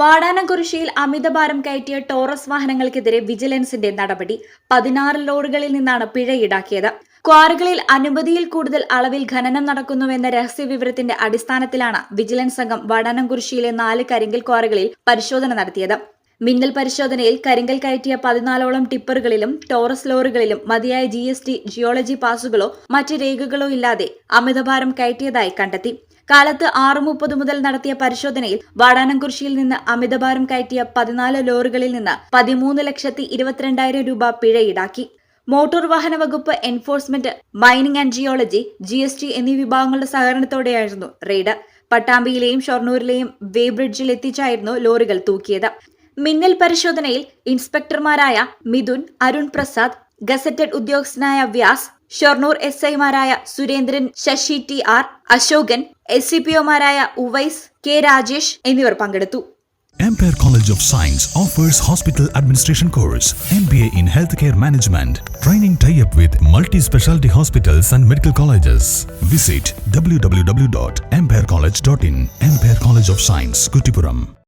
വാടാനംകുറിശ്ശിയിൽ അമിതഭാരം കയറ്റിയ ടോറസ് വാഹനങ്ങൾക്കെതിരെ വിജിലൻസിന്റെ നടപടി പതിനാറ് ലോറികളിൽ നിന്നാണ് പിഴ ഈടാക്കിയത്. ക്വാറികളിൽ അനുമതിയിൽ കൂടുതൽ അളവിൽ ഖനനം നടക്കുന്നുവെന്ന രഹസ്യ വിവരത്തിന്റെ അടിസ്ഥാനത്തിലാണ് വിജിലൻസ് സംഘം വാടാനംകുറിശ്ശിയിലെ നാല് കരിങ്കൽ ക്വാറികളിൽ പരിശോധന നടത്തിയത്. മിന്നൽ പരിശോധനയിൽ കരിങ്കൽ കയറ്റിയ പതിനാലോളം ടിപ്പറുകളിലും ടോറസ് ലോറികളിലും മതിയായ ജി എസ് ടി ജിയോളജി പാസുകളോ മറ്റ് രേഖകളോ ഇല്ലാതെ അമിതഭാരം കയറ്റിയതായി കണ്ടെത്തി. കാലത്ത് ആറ് മുപ്പത് മുതൽ നടത്തിയ പരിശോധനയിൽ വാടാനംകുറിശിയിൽ നിന്ന് അമിതഭാരം കയറ്റിയ പതിനാല് ലോറികളിൽ നിന്ന് പതിമൂന്ന് ലക്ഷത്തി ഇരുപത്തിരണ്ടായിരം രൂപ പിഴ ഈടാക്കി. മോട്ടോർ വാഹന വകുപ്പ് enforcement mining and geology G S T എന്നീ വിഭാഗങ്ങളുടെ സഹകരണത്തോടെയായിരുന്നു റെയ്ഡ്. പട്ടാമ്പിയിലെയും ഷൊർണൂരിലെയും വേബ്രിഡ്ജിൽ എത്തിച്ചായിരുന്നു ലോറികൾ തൂക്കിയത്. മിന്നൽ പരിശോധനയിൽ ഇൻസ്പെക്ടർമാരായ മിഥുൻ അരുൺ പ്രസാദ് ഗസറ്റഡ് ഉദ്യോഗസ്ഥനായ വ്യാസ് ഷൊർണൂർ എസ് ഐമാരായ Surendran Sasi T R Asokan S C P ഒമാരായ Uvais K Rajesh എന്നിവർ പങ്കെടുത്തു Ampere College of Science offers hospital administration course, MBA in healthcare management, training tie-up with multi-specialty hospitals and medical colleges. Visit www.amperecollege.in. Ampere College of Science, Kutipuram.